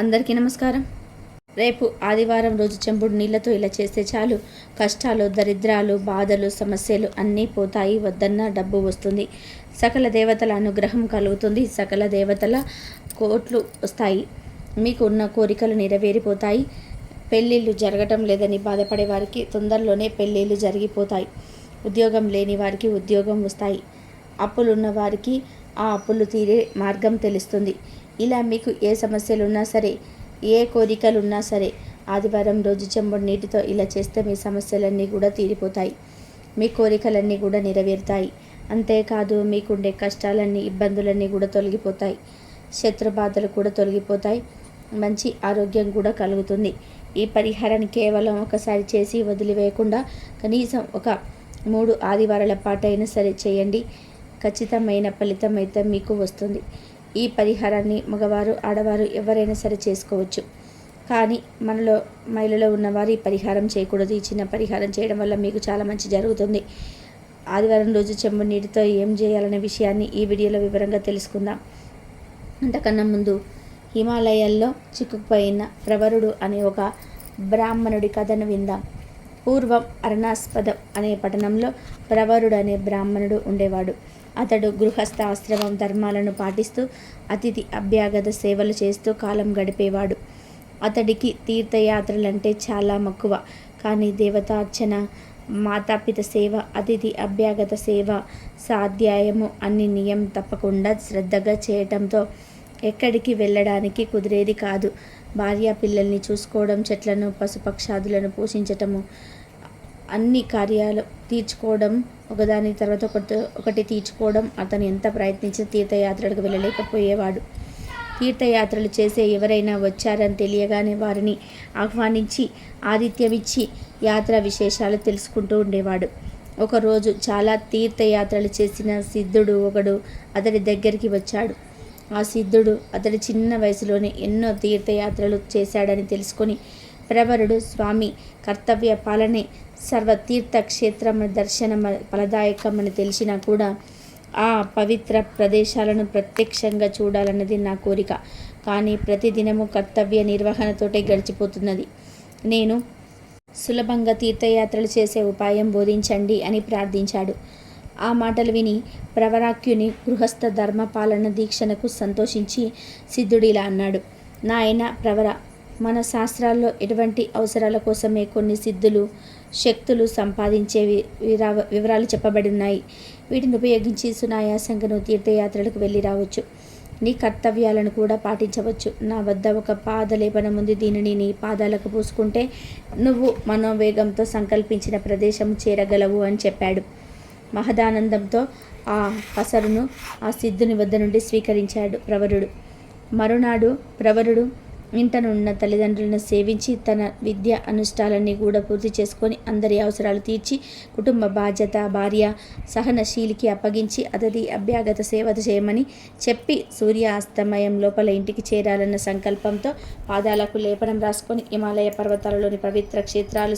అందరికీ నమస్కారం. రేపు ఆదివారం రోజు చెంబుడు నీళ్ళతో ఇలా చేస్తే చాలు. కష్టాలు దరిద్రాలు బాధలు సమస్యలు అన్నీ పోతాయి. వద్దన్న డబ్బు వస్తుంది. సకల దేవతల అనుగ్రహం కలుగుతుంది. సకల దేవతల కోట్లు వస్తాయి. మీకు ఉన్న కోరికలు నెరవేరిపోతాయి. పెళ్ళిళ్ళు జరగటం లేదని బాధపడే వారికి తొందరలోనే పెళ్ళిళ్ళు జరిగిపోతాయి. ఉద్యోగం లేని వారికి ఉద్యోగం వస్తాయి. అప్పులున్న వారికి ఆ అప్పులు తీరే మార్గం తెలుస్తుంది. ఇలా మీకు ఏ సమస్యలు ఉన్నా సరే ఏ కోరికలు ఉన్నా సరే ఆదివారం రోజు చెంబుడు నీటితో ఇలా చేస్తే మీ సమస్యలన్నీ కూడా తీరిపోతాయి. మీ కోరికలన్నీ కూడా నెరవేరుతాయి. అంతేకాదు మీకుండే కష్టాలన్నీ ఇబ్బందులన్నీ కూడా తొలగిపోతాయి. శత్రు బాధలు కూడా తొలగిపోతాయి. మంచి ఆరోగ్యం కూడా కలుగుతుంది. ఈ పరిహారాన్ని కేవలం ఒకసారి చేసి వదిలివేయకుండా కనీసం ఒక మూడు ఆదివారాల పాటైనా సరే చేయండి. ఖచ్చితమైన ఫలితం అయితే మీకు వస్తుంది. ఈ పరిహారాన్ని మగవారు ఆడవారు ఎవరైనా సరే చేసుకోవచ్చు. కానీ మనలో మహిళలో ఉన్నవారు ఈ పరిహారం చేయకూడదు. ఈ చిన్న పరిహారం చేయడం వల్ల మీకు చాలా మంచి జరుగుతుంది. ఆదివారం రోజు చెంబు నీటితో ఏం చేయాలనే విషయాన్ని ఈ వీడియోలో వివరంగా తెలుసుకుందాం. అంతకన్నా ముందు హిమాలయాల్లో చిక్కుకుపోయిన ప్రవరుడు అనే ఒక బ్రాహ్మణుడి కథను విందాం. పూర్వం అరుణాస్పదం అనే పట్టణంలో ప్రవరుడు అనే బ్రాహ్మణుడు ఉండేవాడు. అతడు గృహస్థ ఆశ్రమం ధర్మాలను పాటిస్తూ అతిథి అభ్యాగత సేవలు చేస్తూ కాలం గడిపేవాడు. అతడికి తీర్థయాత్రలంటే చాలా మక్కువ. కానీ దేవతార్చన మాతాపిత సేవ అతిథి అభ్యాగత సేవ సాధ్యాయము అన్ని నియం తప్పకుండా శ్రద్ధగా చేయటంతో ఎక్కడికి వెళ్ళడానికి కుదిరేది కాదు. భార్య పిల్లల్ని చూసుకోవడం చెట్లను పశుపక్షాదులను పోషించటము అన్ని కార్యాలు తీర్చుకోవడం ఒకదాని తర్వాత ఒకటి ఒకటి తీర్చుకోవడం అతను ఎంత ప్రయత్నించిన తీర్థయాత్రలకు వెళ్ళలేకపోయేవాడు. తీర్థయాత్రలు చేసే ఎవరైనా వచ్చారని తెలియగానే వారిని ఆహ్వానించి ఆతిథ్యమిచ్చి యాత్ర విశేషాలు తెలుసుకుంటూ ఉండేవాడు. ఒకరోజు చాలా తీర్థయాత్రలు చేసిన సిద్ధుడు ఒకడు అతడి దగ్గరికి వచ్చాడు. ఆ సిద్ధుడు అతడి చిన్న వయసులోనే ఎన్నో తీర్థయాత్రలు చేశాడని తెలుసుకొని ప్రవరుడు స్వామి కర్తవ్య పాలనే సర్వతీర్థ క్షేత్రము దర్శనం ఫలదాయకమని తెలిసినా కూడా ఆ పవిత్ర ప్రదేశాలను ప్రత్యక్షంగా చూడాలన్నది నా కోరిక. కానీ ప్రతిదినము కర్తవ్య నిర్వహణతోటే గడిచిపోతున్నది. నేను సులభంగా తీర్థయాత్రలు చేసే ఉపాయం బోధించండి అని ప్రార్థించాడు. ఆ మాటలు విని ప్రవరాక్యుని గృహస్థ ధర్మపాలన దీక్షణకు సంతోషించి సిద్ధుడిలా అన్నాడు. నాయన ప్రవర మన శాస్త్రాల్లో ఎటువంటి అవసరాల కోసమే కొన్ని సిద్ధులు శక్తులు సంపాదించే విరా వివరాలు చెప్పబడి ఉన్నాయి వీటిని ఉపయోగించి సునాయాసంగా తీర్థయాత్రలకు వెళ్ళి రావచ్చు. నీ కర్తవ్యాలను కూడా పాటించవచ్చు. నా వద్ద ఒక పాదలేపనం ఉంది. దీనిని నీ పాదాలకు పూసుకుంటే నువ్వు మనోవేగంతో సంకల్పించిన ప్రదేశం చేరగలవు అని చెప్పాడు. మహదానందంతో ఆ పసరును ఆ సిద్ధుని వద్ద నుండి స్వీకరించాడు ప్రవరుడు. మరునాడు ప్రవరుడు ఇంటనున్న తల్లిదండ్రులను సేవించి తన విద్య అనుష్ఠాలన్నీ కూడా పూర్తి చేసుకొని అందరి అవసరాలు తీర్చి కుటుంబ బాధ్యత భార్య సహనశీలికి అప్పగించి అతడి అభ్యాగత సేవ చేయమని చెప్పి సూర్యాస్తమయం లోపల ఇంటికి చేరాలన్న సంకల్పంతో పాదాలకు లేపనం రాసుకొని హిమాలయ పర్వతాలలోని పవిత్ర క్షేత్రాలు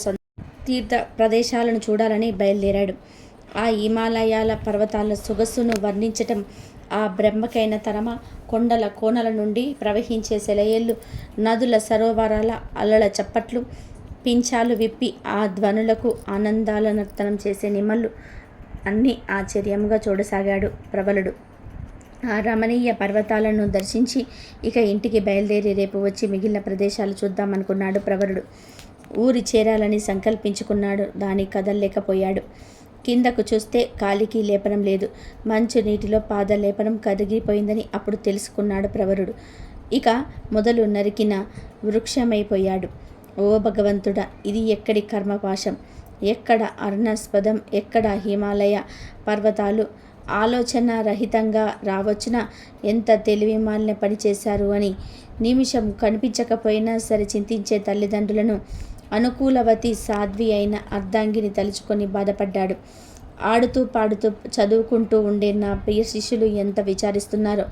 తీర్థ ప్రదేశాలను చూడాలని బయలుదేరాడు. ఆ హిమాలయాల పర్వతాల సొగస్సును వర్ణించటం ఆ బ్రహ్మకైన తరమ కొండల కోనల నుండి ప్రవహించే సెలయేళ్ళు నదుల సరోవరాల అలల చప్పట్లు పించాలు విప్పి ఆ ధ్వనులకు ఆనందాల నర్తనం చేసే నిమ్మలు అన్నీ ఆశ్చర్యంగా చూడసాగాడు ప్రబలుడు. ఆ రమణీయ పర్వతాలను దర్శించి ఇక ఇంటికి బయలుదేరి రేపు వచ్చి మిగిలిన ప్రదేశాలు చూద్దామనుకున్నాడు ప్రవరుడు ఊరి చేరాలని సంకల్పించుకున్నాడు దాని కదల్లేకపోయాడు. కిందకు చూస్తే కాలికి లేపనం లేదు. మంచు నీటిలో పాద లేపనం కరిగిపోయిందని అప్పుడు తెలుసుకున్నాడు ప్రవరుడు. ఇక మొదలు నరికిన వృక్షమైపోయాడు. ఓ భగవంతుడా ఇది ఎక్కడి కర్మపాశం? ఎక్కడ అరుణాస్పదం ఎక్కడ హిమాలయ పర్వతాలు? ఆలోచన రహితంగా రావచ్చున? ఎంత తెలివి మాలిన పని చేశారు అని? నిమిషం కనిపించకపోయినా సరే చింతించే తల్లిదండ్రులను అనుకూలవతి సాధ్వి అయిన అర్ధాంగిని తలుచుకొని బాధపడ్డాడు. ఆడుతూ పాడుతూ చదువుకుంటూ ఉండే నా ప్రియ శిష్యులు ఎంత విచారిస్తున్నారో.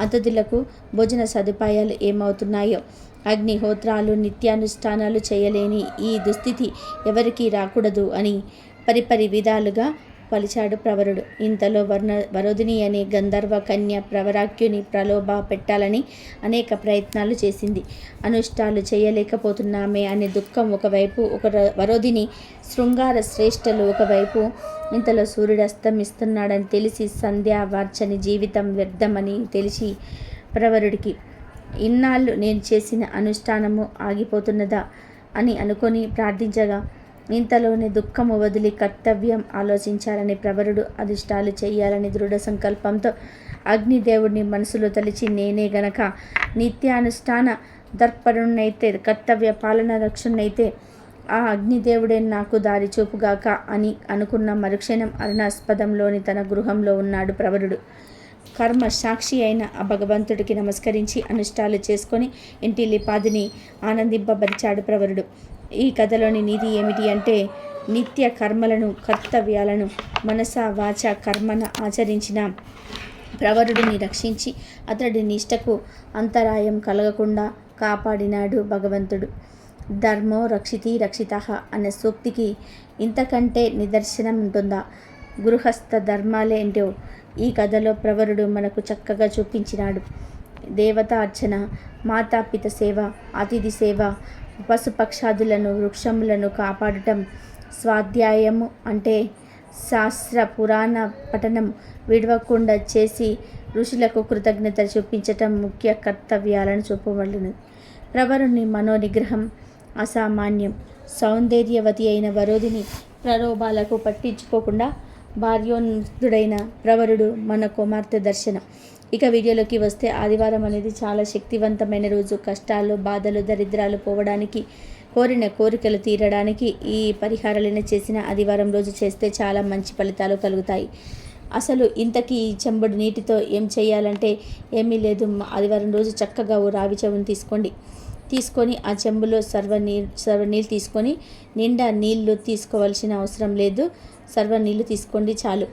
అతిథులకు భోజన సదుపాయాలు ఏమవుతున్నాయో. అగ్నిహోత్రాలు నిత్యానుష్ఠానాలు చేయలేని ఈ దుస్థితి ఎవరికీ రాకూడదు అని పరిపరి విధాలుగా పలిచాడు ప్రవరుడు. ఇంతలో వర్ణ వరోధిని అనే గంధర్వ కన్య ప్రవరాక్యుని ప్రలోభ పెట్టాలని అనేక ప్రయత్నాలు చేసింది. అనుష్ఠాలు చేయలేకపోతున్నామే అనే దుఃఖం ఒకవైపు ఒక వరోధిని శృంగార శ్రేష్టలు ఒకవైపు ఇంతలో సూర్యుడు అస్తమిస్తున్నాడని తెలిసి సంధ్యా వార్చని జీవితం వ్యర్థమని తెలిసి ప్రవరుడికి ఇన్నాళ్ళు నేను చేసిన అనుష్ఠానము ఆగిపోతున్నదా అని అనుకొని ప్రార్థించగా ఇంతలోనే దుఃఖము వదిలి కర్తవ్యం ఆలోచించాలని ప్రవరుడు అధిష్టాలు చేయాలని దృఢ సంకల్పంతో అగ్నిదేవుడిని మనసులో తలిచి నేనే గనక నిత్యానుష్ఠాన దర్పణునైతే కర్తవ్య పాలన రక్షణైతే ఆ అగ్నిదేవుడే నాకు దారి చూపుగాక అని అనుకున్న మరుక్షణం అరుణాస్పదంలోని తన గృహంలో ఉన్నాడు ప్రవరుడు. కర్మ సాక్షి అయిన ఆ భగవంతుడికి నమస్కరించి అనుష్ఠాలు చేసుకొని ఇంటి లిపాదిని ఆనందింపబరిచాడు ప్రవరుడు. ఈ కథలోని నీతి ఏమిటి అంటే నిత్య కర్మలను కర్తవ్యాలను మనస వాచ కర్మన ఆచరించిన ప్రవరుడిని రక్షించి అతడి నిష్టకు అంతరాయం కలగకుండా కాపాడినాడు భగవంతుడు. ధర్మో రక్షితి రక్షిత అనే సూక్తికి ఇంతకంటే నిదర్శనం ఉంటుందా? గృహస్థ ధర్మాలేంటో ఈ కథలో ప్రవరుడు మనకు చక్కగా చూపించినాడు. దేవతా అర్చన మాతాపిత సేవ అతిథి సేవ పశుపక్షాదులను వృక్షములను కాపాడటం స్వాధ్యాయము అంటే శాస్త్ర పురాణ పఠనం విడవకుండా చేసి ఋషులకు కృతజ్ఞత చూపించటం ముఖ్య కర్తవ్యాలను చూపవలను. ప్రవరుని మనోనిగ్రహం అసామాన్యం. సౌందర్యవతి అయిన వరోధిని ప్రలోభాలకు పట్టించుకోకుండా భార్యోన్నుడైన ప్రవరుడు మన కుమార్తె దర్శనం. ఇక వీడియోలోకి వస్తే ఆదివారం అనేది చాలా శక్తివంతమైన రోజు. కష్టాలు బాధలు దరిద్రాలు పోవడానికి కోరిన కోరికలు తీరడానికి ఈ పరిహారాలను చేసిన ఆదివారం రోజు చేస్తే చాలా మంచి ఫలితాలు కలుగుతాయి. అసలు ఇంతకీ ఈ చెంబుడు నీటితో ఏం చేయాలంటే ఏమీ లేదు. ఆదివారం రోజు చక్కగా ఓ రావి చెవుని తీసుకోండి. తీసుకొని ఆ చెంబులో సర్వ నీళ్ళు సర్వ నీళ్ళు తీసుకొని నిండా నీళ్ళు తీసుకోవాల్సిన అవసరం లేదు. సర్వనీళ్ళు తీసుకోండి చాలు.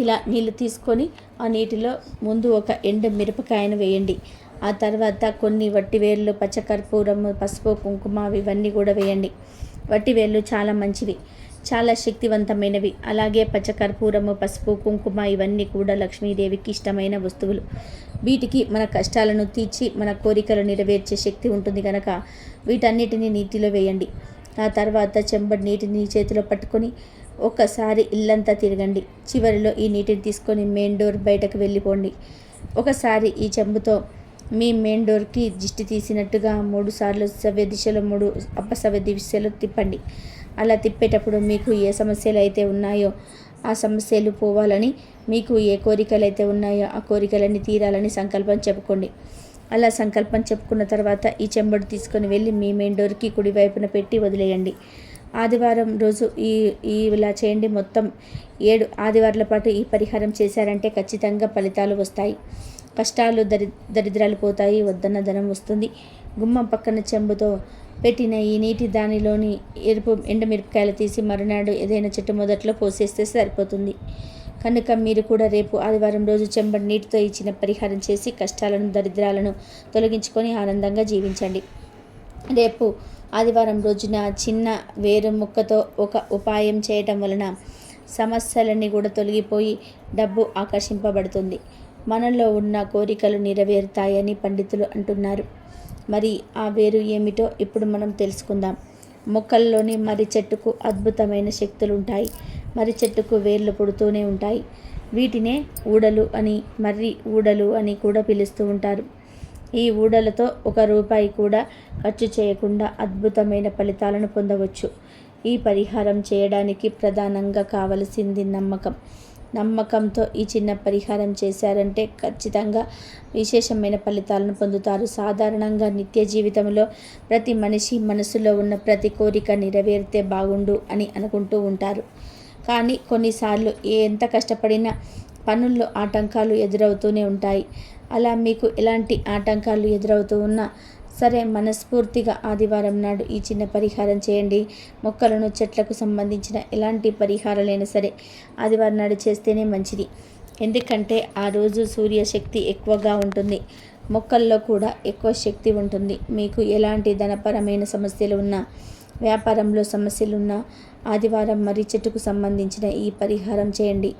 ఇలా నీళ్ళు తీసుకొని ఆ నీటిలో ముందు ఒక ఎండు మిరపకాయను వేయండి. ఆ తర్వాత కొన్ని వట్టివేళ్ళు పచ్చకర్పూరము పసుపు కుంకుమ ఇవన్నీ కూడా వేయండి. వట్టివేళ్ళు చాలా మంచివి. చాలా శక్తివంతమైనవి. అలాగే పచ్చకర్పూరము పసుపు కుంకుమ ఇవన్నీ కూడా లక్ష్మీదేవికి ఇష్టమైన వస్తువులు. వీటికి మన కష్టాలను తీర్చి మన కోరికలు నెరవేర్చే శక్తి ఉంటుంది కనుక వీటన్నిటిని నీటిలో వేయండి. ఆ తర్వాత చెంబడి నీటిని చేతిలో పట్టుకొని ఒక్కసారి ఇల్లంతా తిరగండి. చివరిలో ఈ నీటిని తీసుకొని మెయిన్ డోర్ బయటకు వెళ్ళిపోండి. ఒకసారి ఈ చెంబుతో మీ మెయిన్ డోర్కి దిష్టి తీసినట్టుగా మూడు సార్లు సవ్య దిశలో మూడు అపసవ్య దిశలో తిప్పండి. అలా తిప్పేటప్పుడు మీకు ఏ సమస్యలు అయితే ఉన్నాయో ఆ సమస్యలు పోవాలని మీకు ఏ కోరికలు అయితే ఉన్నాయో ఆ కోరికలన్నీ తీరాలని సంకల్పం చెప్పుకోండి. అలా సంకల్పం చెప్పుకున్న తర్వాత ఈ చెంబడు తీసుకొని వెళ్ళి మీ మెయిన్ డోర్కి కుడివైపున పెట్టి వదిలేయండి. ఆదివారం రోజు ఈ ఈ ఇలా చేయండి. మొత్తం ఏడు ఆదివారాల పాటు ఈ పరిహారం చేశారంటే ఖచ్చితంగా ఫలితాలు వస్తాయి. కష్టాలు దరి దరిద్రాలు పోతాయి. వద్దన్న ధనం వస్తుంది. గుమ్మం పక్కన చెంబుతో పెట్టిన ఈ నీటి దానిలోని ఎరుపు ఎండమిరపకాయలు తీసి మరునాడు ఏదైనా చెట్టు మొదట్లో పోసేస్తే సరిపోతుంది. కనుక మీరు కూడా రేపు ఆదివారం రోజు చెంబడి నీటితో ఇచ్చిన పరిహారం చేసి కష్టాలను దరిద్రాలను తొలగించుకొని ఆనందంగా జీవించండి. రేపు ఆదివారం రోజున చిన్న వేరు ముక్కతో ఒక ఉపాయం చేయటం వలన సమస్యలన్నీ కూడా తొలగిపోయి డబ్బు ఆకర్షింపబడుతుంది. మనలో ఉన్న కోరికలు నెరవేరుతాయని పండితులు అంటున్నారు. మరి ఆ వేరు ఏమిటో ఇప్పుడు మనం తెలుసుకుందాం. మొక్కల్లోని మర్రి చెట్టుకు అద్భుతమైన శక్తులు ఉంటాయి మర్రి చెట్టుకు వేర్లు పుడుతూనే ఉంటాయి. వీటినే ఊడలు అని మర్రి ఊడలు అని కూడా పిలుస్తూ ఉంటారు. ఈ ఊడలతో ఒక రూపాయి కూడా ఖర్చు చేయకుండా అద్భుతమైన ఫలితాలను పొందవచ్చు. ఈ పరిహారం చేయడానికి ప్రధానంగా కావలసింది నమ్మకం. నమ్మకంతో ఈ చిన్న పరిహారం చేశారంటే ఖచ్చితంగా విశేషమైన ఫలితాలను పొందుతారు. సాధారణంగా నిత్య జీవితంలో ప్రతి మనిషి మనసులో ఉన్న ప్రతి కోరిక నెరవేరితే బాగుండు అని అనుకుంటూ ఉంటారు. కానీ కొన్నిసార్లు ఎంత కష్టపడినా పనుల్లో ఆటంకాలు ఎదురవుతూనే ఉంటాయి. అలా మీకు ఎలాంటి ఆటంకాలు ఎదురవుతూ ఉన్నా సరే మనస్ఫూర్తిగా ఆదివారం నాడు ఈ చిన్న పరిహారం చేయండి. మొక్కలను చెట్లకు సంబంధించిన ఎలాంటి పరిహారాలైనా సరే ఆదివారం నాడు చేస్తేనే మంచిది. ఎందుకంటే ఆ రోజు సూర్యశక్తి ఎక్కువగా ఉంటుంది. మొక్కల్లో కూడా ఎక్కువ శక్తి ఉంటుంది. మీకు ఎలాంటి ధనపరమైన సమస్యలు ఉన్నా వ్యాపారంలో సమస్యలున్న ఆదివారం మర్రి చెట్టుకు సంబంధించిన ఈ పరిహారం చేయండి.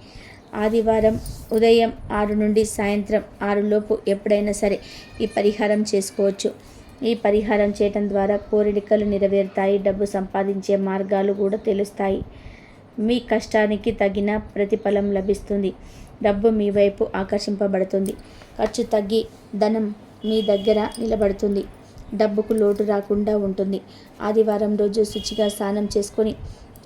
ఆదివారం ఉదయం ఆరు నుండి సాయంత్రం ఆరులోపు ఎప్పుడైనా సరే ఈ పరిహారం చేసుకోవచ్చు. ఈ పరిహారం చేయటం ద్వారా కోరికలు నెరవేరుతాయి డబ్బు సంపాదించే మార్గాలు కూడా తెలుస్తాయి. మీ కష్టానికి తగిన ప్రతిఫలం లభిస్తుంది. డబ్బు మీ వైపు ఆకర్షింపబడుతుంది. ఖర్చు తగ్గి ధనం మీ దగ్గర నిలబడుతుంది. డబ్బుకు లోటు రాకుండా ఉంటుంది. ఆదివారం రోజు శుచిగా స్నానం చేసుకొని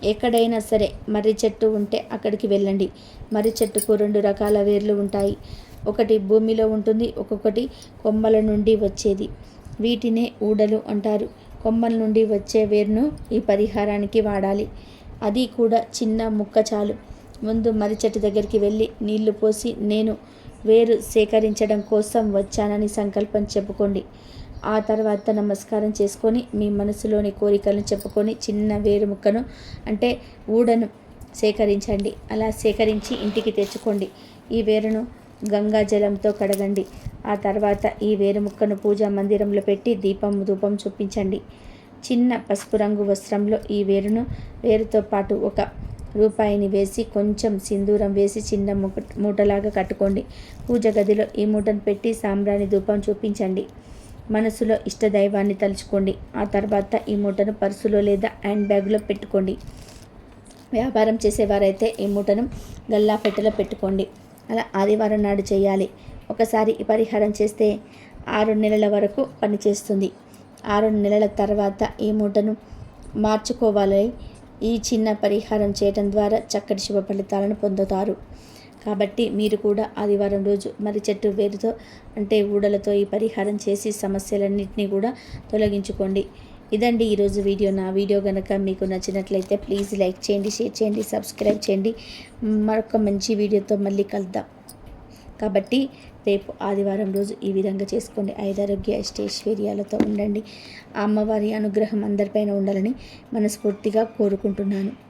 ఎక్కడైనా సరే మర్రి చెట్టు ఉంటే అక్కడికి వెళ్ళండి. మర్రి చెట్టుకు రెండు రకాల వేర్లు ఉంటాయి. ఒకటి భూమిలో ఉంటుంది ఒక్కొక్కటి కొమ్మల నుండి వచ్చేది. వీటినే ఊడలు అంటారు. కొమ్మల నుండి వచ్చే వేరును ఈ పరిహారానికి వాడాలి. అది కూడా చిన్న ముక్క చాలు. ముందు మర్రి చెట్టు దగ్గరికి వెళ్ళి నీళ్ళు పోసి నేను వేరు సేకరించడం కోసం వచ్చానని సంకల్పం చెప్పుకోండి. ఆ తర్వాత నమస్కారం చేసుకొని మీ మనసులోని కోరికలను చెప్పుకొని చిన్న వేరు ముక్కను అంటే ఊడను సేకరించండి. అలా సేకరించి ఇంటికి తెచ్చుకోండి. ఈ వేరును గంగా జలంతో కడగండి. ఆ తర్వాత ఈ వేరు ముక్కను పూజా మందిరంలో పెట్టి దీపం ధూపం చూపించండి. చిన్న పసుపు రంగు వస్త్రంలో ఈ వేరును వేరుతో పాటు ఒక రూపాయిని వేసి కొంచెం సింధూరం వేసి చిన్న మూటలాగా కట్టుకోండి. పూజ గదిలో ఈ మూటను పెట్టి సాంబ్రాణి ధూపం చూపించండి. మనసులో ఇష్టదైవాన్ని తలుచుకోండి. ఆ తర్వాత ఈ మూటను పర్సులో లేదా హ్యాండ్ బ్యాగ్లో పెట్టుకోండి. వ్యాపారం చేసేవారైతే ఈ మూటను గల్లా పెట్టెలో పెట్టుకోండి. అలా ఆదివారం నాడు చేయాలి. ఒకసారి ఈ పరిహారం చేస్తే ఆరు నెలల వరకు పనిచేస్తుంది. ఆరు నెలల తర్వాత ఈ మూటను మార్చుకోవాలి. ఈ చిన్న పరిహారం చేయడం ద్వారా చక్కటి శుభ ఫలితాలను పొందుతారు. కాబట్టి మీరు కూడా ఆదివారం రోజు మరి చెట్టు వేరుతో అంటే ఊడలతో ఈ పరిహారం చేసి సమస్యలన్నింటినీ కూడా తొలగించుకోండి. ఇదండి ఈరోజు వీడియో. నా వీడియో కనుక మీకు నచ్చినట్లయితే ప్లీజ్ లైక్ చేయండి షేర్ చేయండి సబ్స్క్రైబ్ చేయండి. మరొక మంచి వీడియోతో మళ్ళీ కలుద్దాం. కాబట్టి రేపు ఆదివారం రోజు ఈ విధంగా చేసుకోండి. ఐదారోగ్య అష్టైశ్వర్యాలతో ఉండండి. అమ్మవారి అనుగ్రహం అందరిపైన ఉండాలని మనస్ఫూర్తిగా కోరుకుంటున్నాను.